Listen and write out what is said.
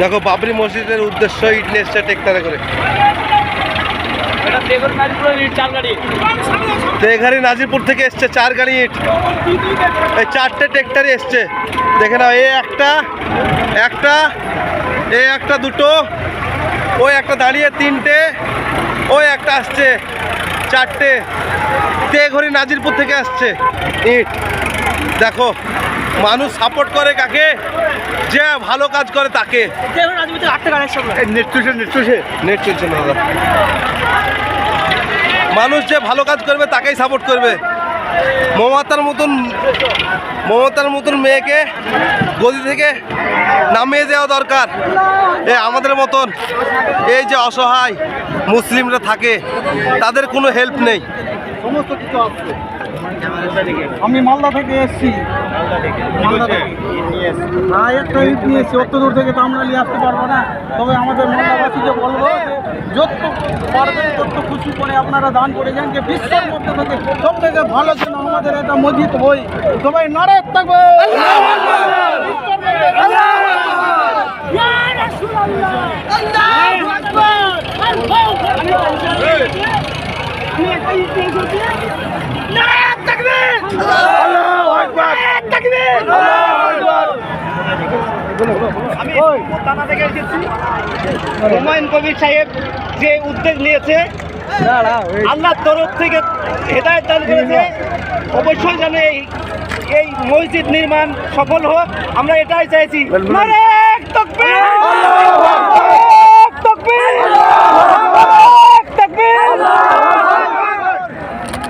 দেখো বাবরি মসজিদের উদ্দেশ্য ইট নিয়ে এসছে টেক্টারে করে। নাজিরপুর থেকে এসছে চার গাড়ি ইট। এই চারটে ট্রেক্টারে এসছে। দেখে নাও এ একটা একটা এ একটা দুটো ওই একটা দাঁড়িয়ে তিনটে ওই একটা আসছে চারটে। তেঘরি নাজিরপুর থেকে আসছে ইট। দেখো মানুষ সাপোর্ট করে কাকে? যে ভালো কাজ করে তাকে। বেগুন নারিপুরের আটটা গাড়ি একসঙ্গে নেট চলছে নেট চলছে নেট চলছে না দাদা। মানুষ যে ভালো কাজ করবে তাকেই সাপোর্ট করবে। মমতার মতন মমতার মতন মেয়েকে গদি থেকে নামিয়ে দেওয়া দরকার। এ আমাদের মতন এই যে অসহায় মুসলিমরা থাকে তাদের কোনো হেল্প নেই। সমস্ত কিছু আসছে আমি মালদা থেকে এসেছি। মালদা থেকে। হ্যাঁ একটা ইট নিয়ে এসেছি। অত দূর থেকে তো আমরা নিয়ে আসতে পারব না। তবে আমাদের মালদাবাসীকে বলব যত পারবেন তত খুশি করে আপনারা দান করে যান যে বিশ্বের মধ্যে থেকে সব থেকে ভালো যেন আমাদের একটা মসজিদ হই সবাই নারে থাকবে। এসেছি হুমায়ুন কবির সাহেব যে উদ্যোগ নিয়েছে, আল্লাহর তরফ থেকে হেদায়ত দান করেছে, অবশ্যই যেন এই এই মসজিদ নির্মাণ সফল হোক আমরা এটাই চাইছি!